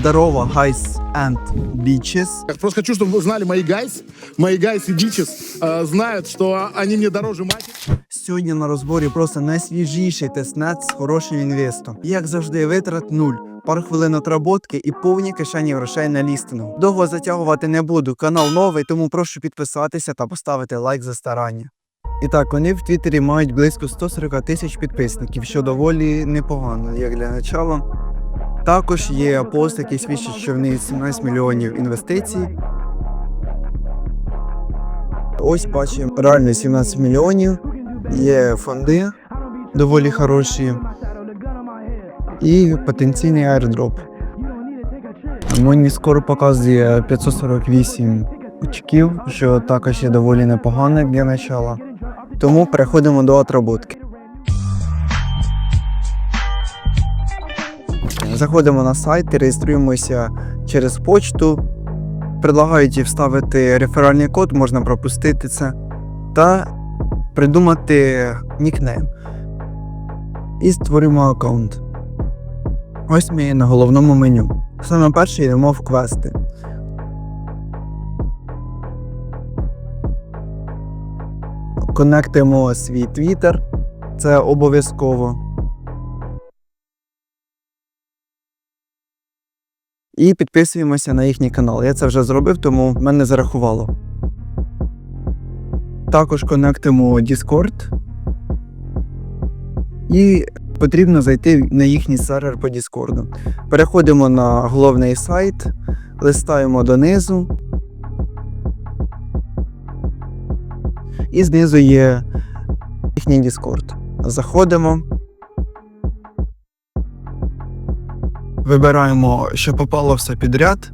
Здорово, guys and bitches. Я просто хочу, чтобы вы знали, мои гайс, мои гайс и бичес э, знают, что они мне дороже матери. Сьогодні на розборі просто найсвіжіший тестнет з хорошим інвестом. Як завжди, витрат нуль. Пару хвилин отработки і повні кишені грошей на лістингу. Довго затягувати не буду. Канал новий, тому прошу підписатися та поставити лайк за старання. І так, вони в Твіттері мають близько 140 тисяч підписників, що доволі непогано, як для начала. Також є пост, який свідчить, що в них 17 мільйонів інвестицій. Ось бачимо реально 17 мільйонів. Є фонди доволі хороші. І потенційний аірдроп. Мені скоро показує 548 очків, що також є доволі непогано для начала. Тому переходимо до отработки. Заходимо на сайт, реєструємося через почту. Предлагають вставити реферальний код, можна пропустити це. Та придумати нікнейм. І створимо аккаунт. Ось ми на головному меню. Саме перше йдемо в квести. Конектимо свій твіттер. Це обов'язково. І підписуємося на їхній канал. Я це вже зробив, тому мене зарахувало. Також конектимо Discord. І потрібно зайти на їхній сервер по Discord. Переходимо на головний сайт, листаємо донизу. І знизу є їхній Discord. Заходимо. Вибираємо, що попало все підряд.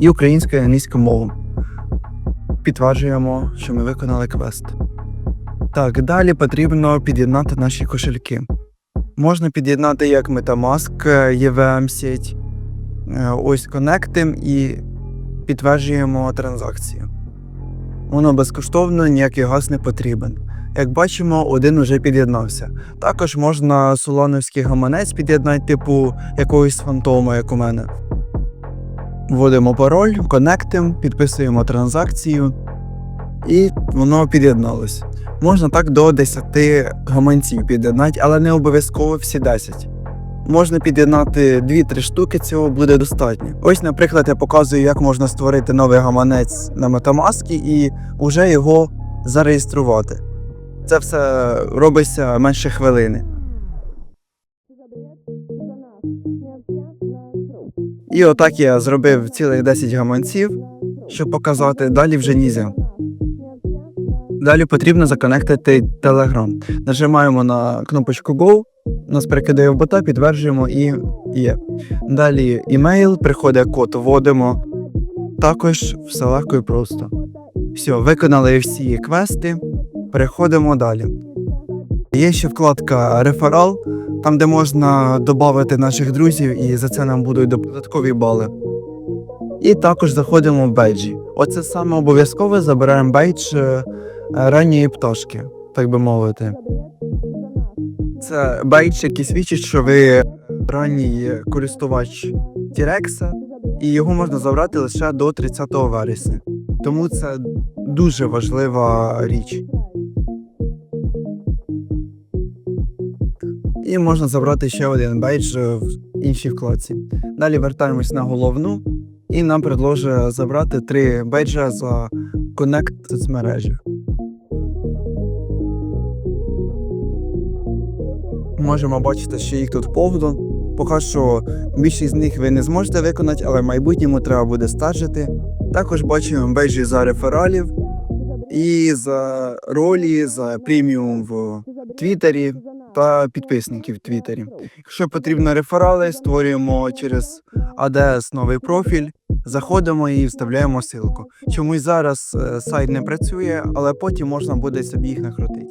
І українську і англійську мову. Підтверджуємо, що ми виконали квест. Так, далі потрібно під'єднати наші кошельки. Можна під'єднати як Metamask, EVM сеть. Е, Ось коннектим і підтверджуємо транзакцію. Воно безкоштовно, ніякий газ не потрібен. Як бачимо, один уже під'єднався. Також можна солановський гаманець під'єднати, типу якогось фантома, як у мене. Вводимо пароль, коннектим, підписуємо транзакцію, і воно під'єдналось. Можна так до 10 гаманців під'єднати, але не обов'язково всі 10. Можна під'єднати 2-3 штуки, цього буде достатньо. Ось, наприклад, я показую, як можна створити новий гаманець на Metamask і вже його зареєструвати. Це все робиться менше хвилини. І отак я зробив цілих 10 гаманців, щоб показати. Далі вже нізя. Далі потрібно законектити Telegram. Нажимаємо на кнопочку Go, нас перекидає в бота, підтверджуємо і є. Далі імейл, приходить код, вводимо. Також все легко і просто. Все, виконали всі квести, переходимо далі. Є ще вкладка Реферал, там де можна додати наших друзів, і за це нам будуть додаткові бали. І також заходимо в бейджі. Оце саме обов'язково забираємо бейдж е, ранньої пташки, так би мовити. Це бейдж, який свідчить, що ви ранній користувач Тірекса, і його можна забрати лише до 30 вересня. Тому це дуже важлива річ. І можна забрати ще один бейдж в іншій вкладці. Далі вертаємось на головну, і нам предложить забрати три бейджа за Connect соцмережі. Можемо бачити, що їх тут повно. Поки що більшість з них ви не зможете виконати, але в майбутньому треба буде стажити. Також бачимо бейджі за рефералів і за ролі, за преміум в Твіттері та підписників в Твіттері. Якщо потрібно реферали, створюємо через ADS новий профіль, заходимо і вставляємо ссылку. Чомусь зараз е, сайт не працює, але потім можна буде собі їх накрутити.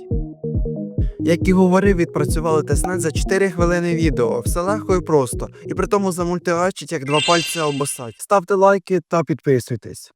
Як і говорив, відпрацювали тестнет за 4 хвилини відео. Все легко і просто. І при тому замультивачить як два пальці або сать. Ставте лайки та підписуйтесь.